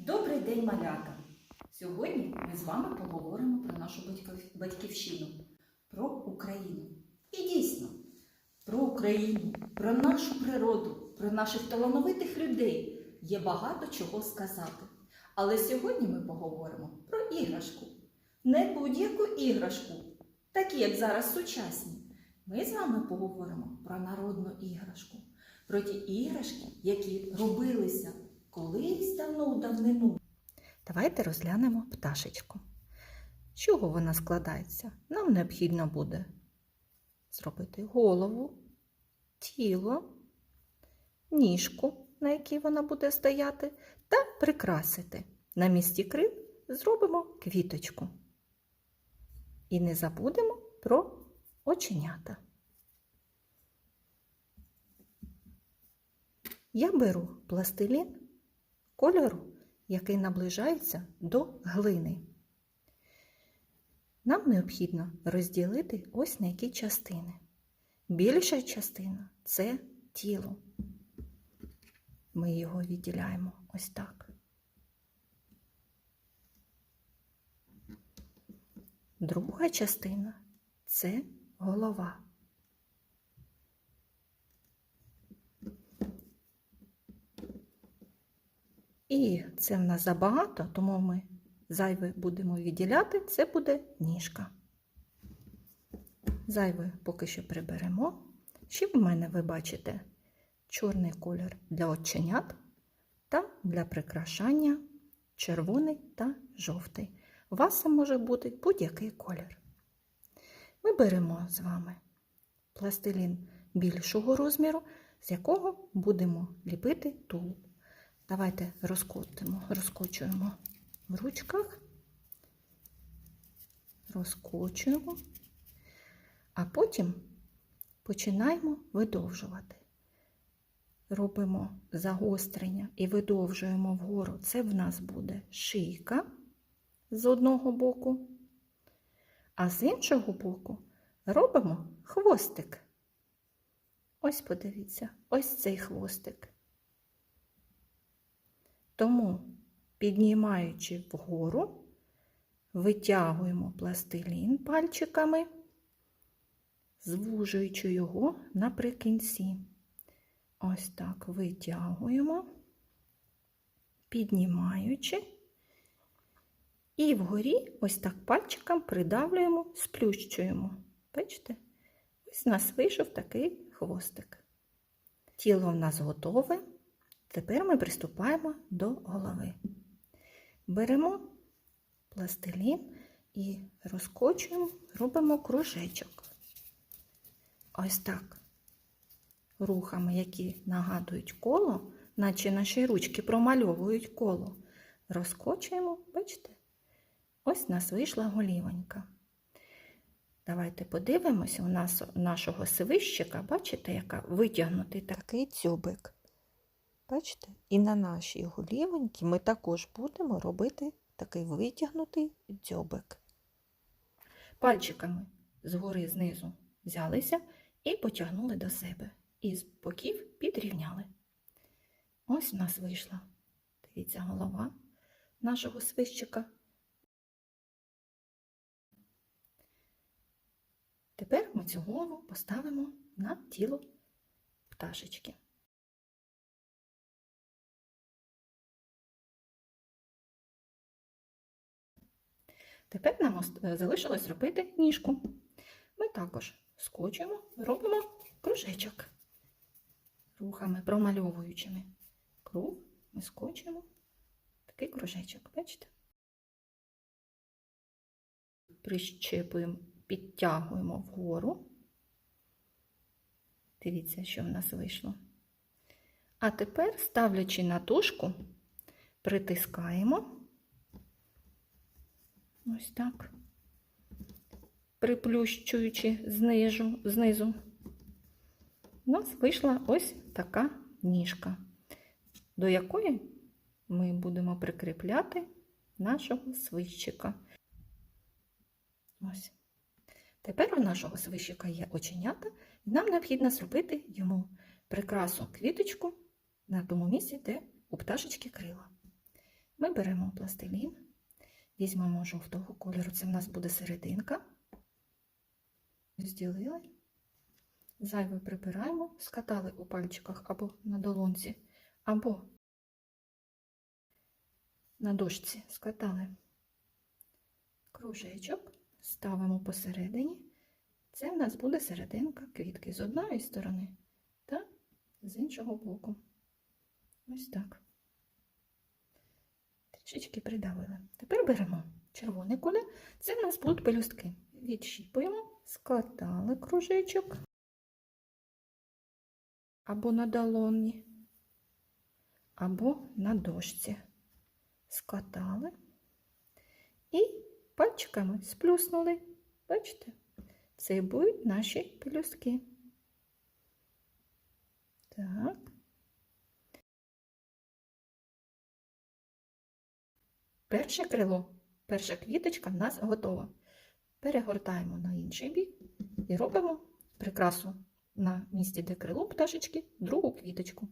Добрий день, малята! Сьогодні ми з вами поговоримо про нашу батьківщину, про Україну. І дійсно, про Україну, про нашу природу, про наших талановитих людей є багато чого сказати. Але сьогодні ми поговоримо про іграшку. Не будь-яку іграшку, такі, як зараз сучасні. Ми з вами поговоримо про народну іграшку, про ті іграшки, які робилися колись давно у давнину. Давайте розглянемо пташечку. З чого вона складається? Нам необхідно буде зробити голову, тіло, ніжку, на якій вона буде стояти, та прикрасити. На місці крил зробимо квіточку. І не забудемо про оченята. Я беру пластилін кольору, який наближається до глини. Нам необхідно розділити ось на які частини. Більша частина це тіло. Ми його відділяємо ось так. Друга частина це голова. І це в нас забагато, тому ми зайве будемо відділяти, це буде ніжка. Зайве поки що приберемо. Ще в мене ви бачите чорний колір для оченят та для прикрашання червоний та жовтий. У вас може бути будь-який колір. Ми беремо з вами пластилін більшого розміру, з якого будемо ліпити тулуб. Давайте розкотимо, розкочуємо в ручках, розкочуємо, а потім починаємо видовжувати. Робимо загострення і видовжуємо вгору. Це в нас буде шийка з одного боку, а з іншого боку робимо хвостик. Ось подивіться, ось цей хвостик. Тому, піднімаючи вгору, витягуємо пластилін пальчиками, звужуючи його наприкінці. Ось так витягуємо, піднімаючи, і вгорі ось так пальчиком придавлюємо, сплющуємо. Бачите? Ось у нас вийшов такий хвостик. Тіло в нас готове. Тепер ми приступаємо до голови. Беремо пластилін і розкочуємо, робимо кружечок. Ось так. Рухами, які нагадують коло, наче наші ручки промальовують коло. Розкочуємо, бачите? Ось у нас вийшла голівонька. Давайте подивимося, у нас у нашого свищика, бачите, яка витягнутий такий дзьобик. Бачите? І на нашій голівоньці ми також будемо робити такий витягнутий дзьобик. Пальчиками згори знизу взялися і потягнули до себе. І з боків підрівняли. Ось у нас вийшла, дивіться, голова нашого свищика. Тепер ми цю голову поставимо на тіло пташечки. Тепер нам е, залишилось робити ніжку. Ми також скочуємо, робимо кружечок рухами промальовуючими. Круг ми скочуємо такий кружечок, бачите? Прищепуємо, підтягуємо вгору. Дивіться, що в нас вийшло. А тепер, ставлячи на тушку, притискаємо. Ось так. Приплющуючи знизу, знизу. У нас вийшла ось така ніжка, до якої ми будемо прикріпляти нашого свищика. Ось. Тепер у нашого свищика є оченята, і нам необхідно зробити йому прикрасу квіточку на тому місці, де у пташечки крила. Ми беремо пластилін, візьмемо жовтого кольору, це в нас буде серединка. Розділили. Зайве прибираємо, скатали у пальчиках або на долонці, або на дошці скатали кружечок, ставимо посередині. Це в нас буде серединка квітки з одної сторони та з іншого боку. Ось так. Трішечки придавили. Тепер беремо червоний колір. Це в нас будуть пелюстки. Відщіпуємо, скатали кружечок або на долоні, або на дошці. Скатали і пальчиками сплюснули. Бачите? Це будуть наші пелюстки. Так. Перше крило, перша квіточка в нас готова. Перегортаємо на інший бік і робимо прикрасу на місці, де крило пташечки, другу квіточку.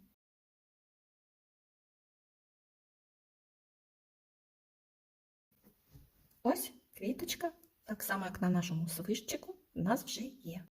Ось квіточка, так само як на нашому свищику, в нас вже є.